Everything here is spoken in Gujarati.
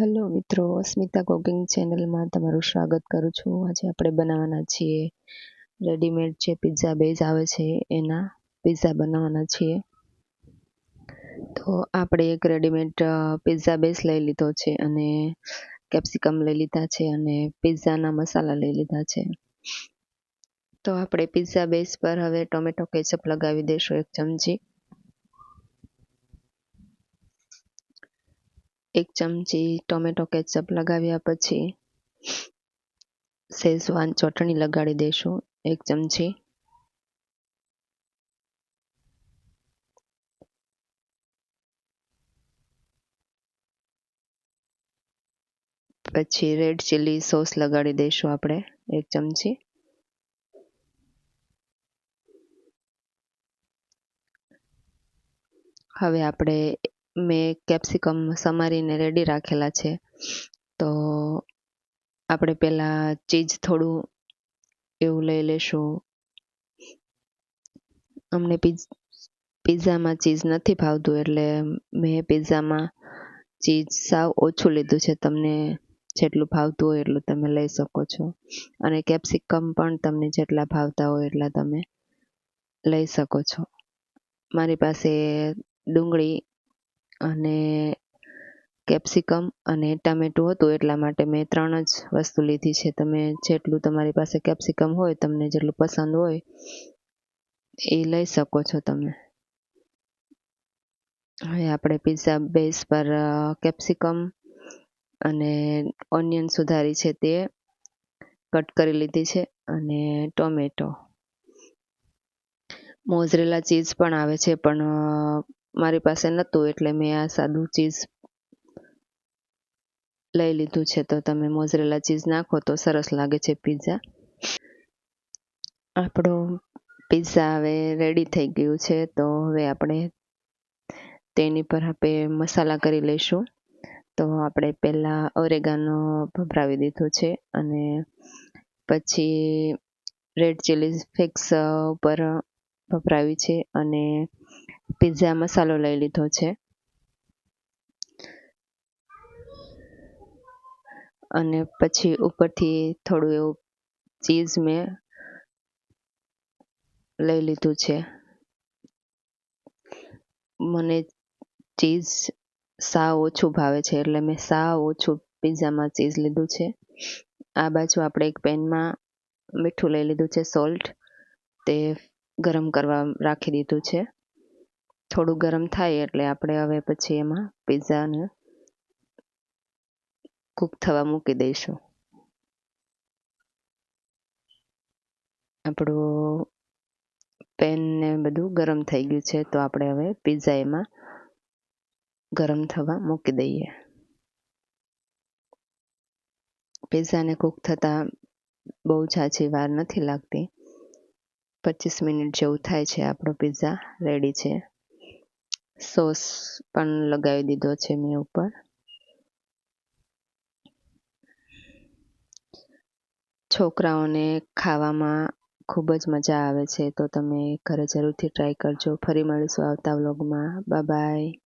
હેલો મિત્રો અસ્મિતા કુકિંગ ચેનલમાં તમારું સ્વાગત કરું છું. આજે આપણે બનાવવાના છીએ રેડીમેડ જે પિઝા બેઝ આવે છે, એના પિઝા બનાવવાના છીએ. તો આપણે એક રેડીમેડ પિઝા બેઝ લઈ લીધો છે અને કેપ્સિકમ લઈ લીધા છે અને પિઝાના મસાલા લઈ લીધા છે. તો આપણે પિઝા બેઝ પર હવે ટોમેટો કેચઅપ લગાવી દઈશું એક ચમચી. એક ચમચી ટોમેટો કેચઅપ લગાવ્યા પછી શેઝવાન ચટણી લગાડી દઈશું, એક ચમચી. પછી રેડ ચીલી સોસ લગાડી દઈશું આપણે, એક ચમચી. હવે આપણે મેં કેપ્સિકમ સમારીને રેડી રાખેલા છે. તો આપણે પહેલાં ચીઝ થોડું એવું લઈ લેશું. અમને પિઝામાં ચીઝ નથી ભાવતું એટલે મેં પિઝામાં ચીઝ સાવ ઓછું લીધું છે. તમને જેટલું ભાવતું હોય એટલું તમે લઈ શકો છો. અને કેપ્સિકમ પણ તમને જેટલા ભાવતા હોય એટલા તમે લઈ શકો છો. મારી પાસે ડુંગળી અને કેપ્સિકમ અને ટામેટું હતું, એટલા માટે મેં ત્રણ જ વસ્તુ લીધી છે. તમે જેટલું તમારી પાસે કેપ્સિકમ હોય, તમને જેટલું પસંદ હોય, એ લઈ શકો છો તમે. હવે આપણે પિઝા બેઝ પર કેપ્સિકમ અને ઓનિયન સુધારી છે તે કટ કરી લીધી છે અને ટોમેટો મોઝરેલા ચીઝ પણ આવે છે, પણ મારી પાસે નહોતું એટલે મેં આ સાદું ચીઝ લઈ લીધું છે. તો તમે મોઝરેલા ચીઝ નાખો તો સરસ લાગે છે પિઝા આપણો પિઝા હવે રેડી થઈ ગયું છે. તો હવે આપણે તેની પર આપણે મસાલા કરી લઈશું. તો આપણે પહેલાં ઓરેગાનો ભભરાવી દીધો છે અને પછી રેડ ચીલી ફિક્સ ઉપર ભભરાવી છે અને પિઝા મસાલો લઈ લીધો છે. અને પછી ઉપરથી થોડું એવું ચીઝ મેં લઈ લીધું છે. મને ચીઝ સાવ ઓછું ભાવે છે, એટલે મેં સાવ ઓછું પિઝામાં ચીઝ લીધું છે. આ બાજુ આપણે એક પેનમાં મીઠું લઈ લીધું છે, સોલ્ટ. તે ગરમ કરવા રાખી દીધું છે. થોડું ગરમ થાય એટલે આપણે હવે પછી એમાં પિઝાને કૂક થવા મૂકી દઈશું. આપણું પેન ને બધું ગરમ થઈ ગયું છે તો આપણે હવે પિઝા એમાં ગરમ થવા મૂકી દઈએ. પિઝાને કૂક થતાં બહુ ઝાઝી વાર નથી લાગતી. પચીસ મિનિટ જેવું થાય છે આપણો પિઝા રેડી છે. સોસ પણ લગાવી દીધો છે મેં ઉપર. છોકરાઓને ખાવામાં ખૂબ જ મજા આવે છે, તો તમે ઘરે જરૂરથી ટ્રાય કરજો. ફરી મળીશું આવતા વ્લોગમાં બાય બાય